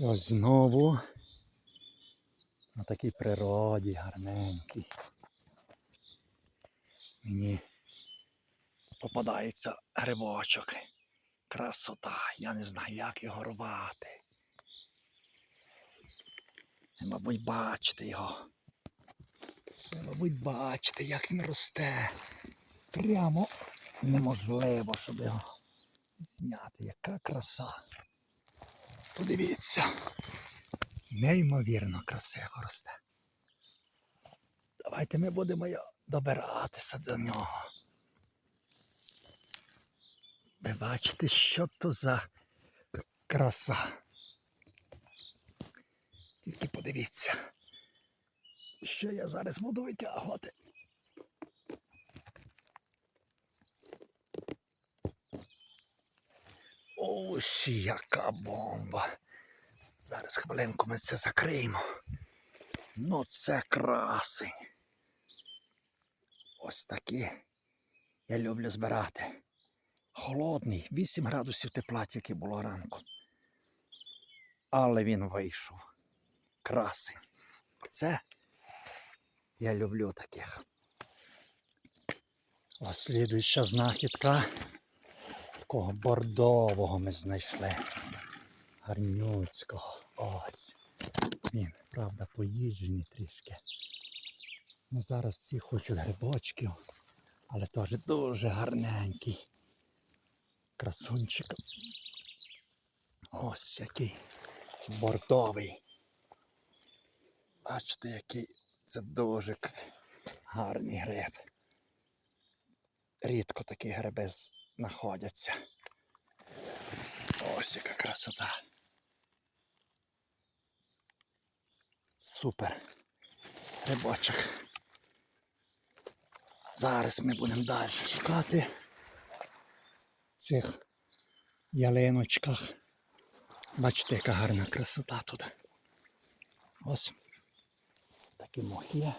Ось знову на такій природі гарненькій. Мені попадається грибочок. Красота. Я не знаю, як його рвати. Ви, мабуть, бачите його. Ви, мабуть, бачите, як він росте. Прямо неможливо, щоб його зняти. Яка краса. Подивіться. Неймовірно красиво росте. Давайте ми будемо добиратися до нього. Ви бачите, що то за краса. Тільки подивіться, що я зараз буду витягувати. Ось яка бомба. Зараз хвилинку ми це закриємо. Ну це красень. Ось такі я люблю збирати. Холодний, 8 градусів тепла тільки було ранку. Але він вийшов. Красень. Оце я люблю таких. Ось слідуюча знахідка. Такого бордового ми знайшли. Гарнюцького. Ось. Він, правда, поїджений трішки. Ну, зараз всі хочуть грибочків, але теж дуже гарненький. Красунчик. Ось який бордовий. Бачите, який це дуже гарний гриб. Рідко такі гриби знаходяться. Ось яка красота. Супер. Грибочок. Зараз ми будемо далі шукати в цих ялиночках. Бачите, яка гарна красота тут. Ось такі мохи.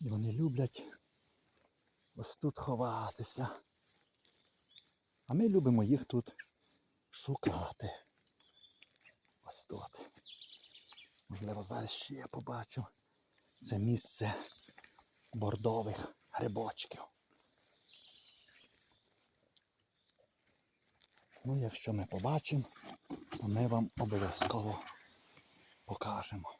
І вони люблять ось тут ховатися. А ми любимо їх тут шукати. Ось тут. Можливо, зараз ще я побачу. Це місце бордових грибочків. Ну, якщо ми побачимо, то ми вам обов'язково покажемо.